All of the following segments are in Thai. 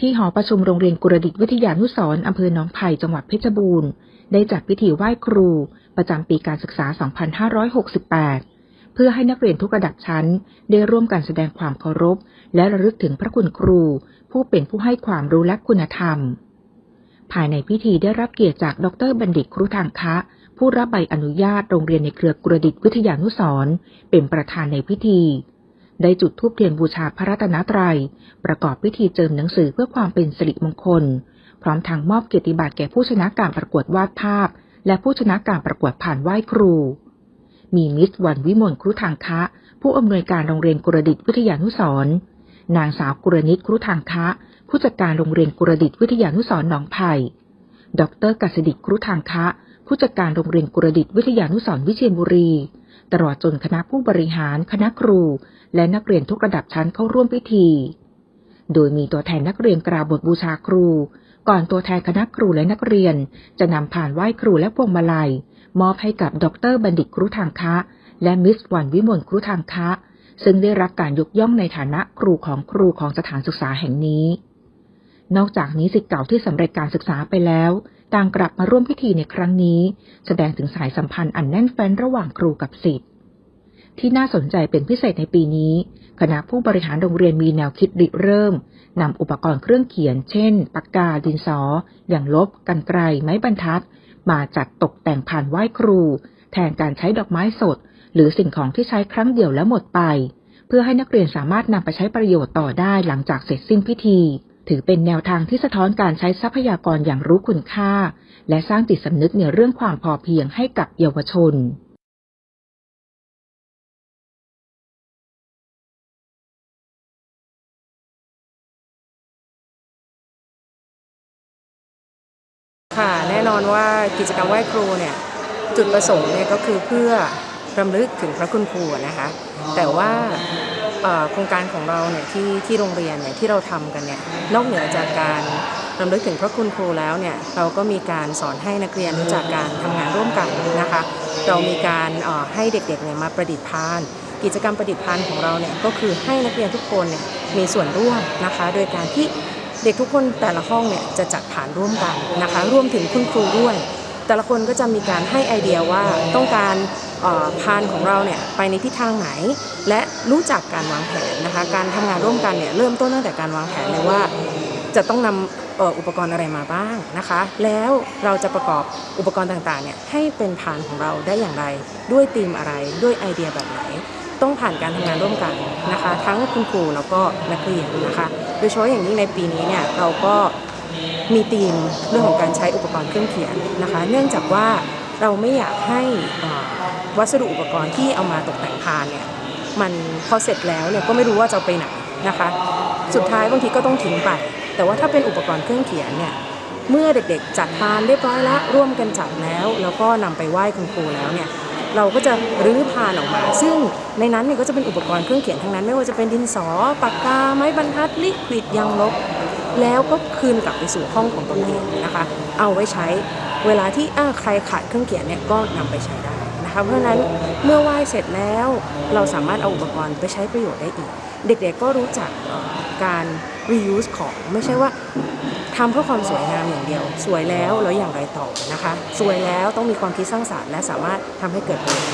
ที่หอประชุมโรงเรียนกุรดิตวิทยานุสร์อำเภอหนองไผ่จังหวัดเพชรบูรณ์ ได้จัดพิธีไหว้ครู ประจำปีการศึกษา 2568 เพื่อให้นักเรียนทุกระดับชั้น ได้ร่วมกันแสดงความเคารพ และระลึกถึงพระคุณครู ผู้เป็นผู้ให้ความรู้และคุณธรรม ภายในพิธีได้รับเกียรติจากดรบัณฑิตครุทางคะ ผู้รับใบอนุญาตโรงเรียนในเครือกุรดิตวิทยานุสร์เป็นประธานในพิธี ได้จุดธูปเทียนบูชาพระรัตนตรัย ประกอบพิธีเจิมหนังสือเพื่อความเป็นสิริมงคล พร้อมทางมอบเกียรติบัตรแก่ผู้ชนะการประกวดวาดภาพ และผู้ชนะการประกวดผ่านไหว้ครู มีมิสวันวิมลครุทางคะ ผู้อำนวยการโรงเรียนกุรดิตวิทยานุสร์นางสาวกุรณิตครุทางคะ ผู้จัดการโรงเรียนกุรดิตวิทยานุสร์หนองไผ่ดรกัสดิตครุทางคะ ผู้จัดการโรงเรียนกุรดิตวิทยานุสร์วิเชียรบุรี ตลอดจนคณะผู้บริหาร คณะครู และนักเรียนทุกระดับชั้นเข้าร่วมพิธี โดยมีตัวแทนนักเรียนกล่าวบทบูชาครู ก่อนตัวแทนคณะครูและนักเรียน จะนำผ่านไหว้ครูและพวงมาลัย มอบให้กับดรบัณฑิตครุทางคะ และมิสวันวิมลครุทางคะ ซึ่งได้รับการยกย่องในฐานะครูของครูของสถานศึกษาแห่งนี้ นอกจากนี้สิทธิ์เก่าที่สำเร็จการศึกษาไปแล้วต่างกลับมาร่วมพิธีในครั้งนี้ แสดงถึงสายสัมพันธ์อันแน่นแฟ้นระหว่างครูกับศิษย์ ที่น่าสนใจเป็นพิเศษในปีนี้ คณะผู้บริหารโรงเรียนมีแนวคิดริเริ่มนำอุปกรณ์เครื่องเขียน เช่น ปากกา ดินสอ อย่างลบ กันไกล ไม้บรรทัด มาจัดตกแต่งผ่านไหว้ครู แทนการใช้ดอกไม้สด หรือสิ่งของที่ใช้ครั้งเดียวแล้วหมดไป เพื่อให้นักเรียนสามารถนำไปใช้ประโยชน์ต่อได้หลังจากเสร็จสิ้นพิธี ถือเป็นแนวทางที่สะท้อนการใช้ทรัพยากรอย่างรู้คุณค่า และสร้างจิตสำนึกในเรื่องความพอเพียงให้กับเยาวชน ค่ะ แน่นอนว่ากิจกรรมไหว้ครูเนี่ยจุดประสงค์เนี่ยก็คือเพื่อรำลึกถึงพระคุณครูนะคะ แต่ว่าโครงการของเราเนี่ยที่ที่โรงเรียนเนี่ยที่เราทำกันเนี่ยนอกเหนือจากการรำลึกถึงพระคุณครูแล้วเนี่ยเราก็มีการสอนให้นักเรียนรู้จักการทำงานร่วมกันนะคะ เรามีการให้เด็กๆเนี่ยมาประดิษฐ์พาน กิจกรรมประดิษฐ์พานของเราเนี่ยก็คือให้นักเรียนทุกคนเนี่ยมีส่วนร่วมนะคะ โดยการที่ เด็กทุกคนแต่ละห้องเนี่ยจะจัดผ่านร่วมกันนะคะร่วมถึงคุณครูด้วย แต่ละคนก็จะมีการให้ไอเดียว่าต้องการพานของเราเนี่ยไปในทิศทางไหน และรู้จักการวางแผนนะคะการทำงานร่วมกันเนี่ยเริ่มต้นตั้งแต่การวางแผนเลยว่าจะต้องนำเอ่ออุปกรณ์อะไรมาบ้างนะคะ แล้วเราจะประกอบอุปกรณ์ต่างๆเนี่ยให้เป็นพานของเราได้อย่างไร ด้วยธีมอะไรด้วยไอเดียแบบไหน ต้องผ่านการทำงานร่วมกันนะคะ ทั้งคุณครูแล้วก็นักเรียนนะคะ โดยเฉพาะอย่างยิ่งในปีนี้เนี่ยเราก็มีธีมเรื่องของการใช้อุปกรณ์เครื่องเขียนนะคะ เนื่องจากว่าเราไม่อยากให้วัสดุอุปกรณ์ที่เอามาตกแต่งพานเนี่ยมันพอเสร็จแล้วเนี่ยก็ไม่รู้ว่าจะไปไหนนะคะ สุดท้ายบางทีก็ต้องทิ้งไป แต่ว่าถ้าเป็นอุปกรณ์เครื่องเขียนเนี่ยเมื่อเด็กๆจัดพานเรียบร้อยแล้วร่วมกันจัดแล้ว แล้วก็นำไปไหว้คุณครูแล้วเนี่ย เราก็จะรื้อพานออกมา ซึ่งในนั้นเนี่ยก็จะเป็นอุปกรณ์เครื่องเขียนทั้งนั้น ไม่ว่าจะเป็นดินสอปากกาไม้บรรทัดลิควิดยางลบ แล้วก็คืนกลับไปสู่ห้องของตนเองนะคะ เอาไว้ใช้เวลาที่อ้าใครขาดเครื่องเขียนเนี่ยก็นำไปใช้ได้นะคะเพราะฉะนั้นเมื่อไหว้เสร็จแล้วเราสามารถเอาอุปกรณ์ไปใช้ประโยชน์ได้อีก เด็กๆก็รู้จักการ reuse ของไม่ใช่ว่า ทำเพื่อความสวยงามอย่างเดียว สวยแล้วแล้วอย่างไรต่อนะคะ สวยแล้วต้องมีความคิดสร้างสรรค์และสามารถทำให้เกิดประโยชน์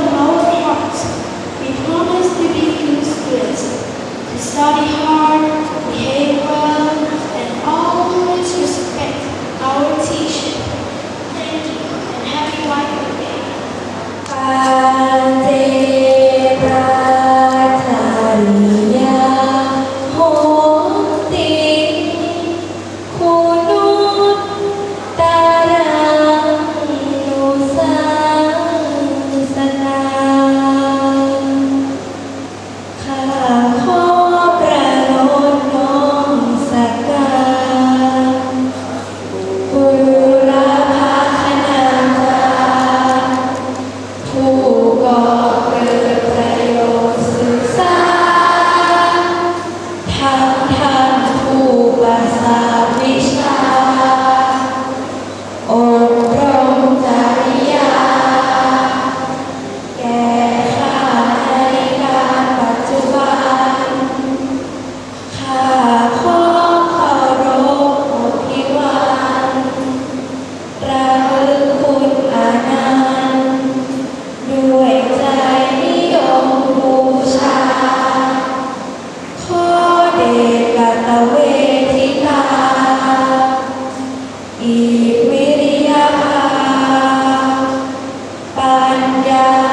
from our hearts. We promise to be good students, to study hard, behave well, ญญา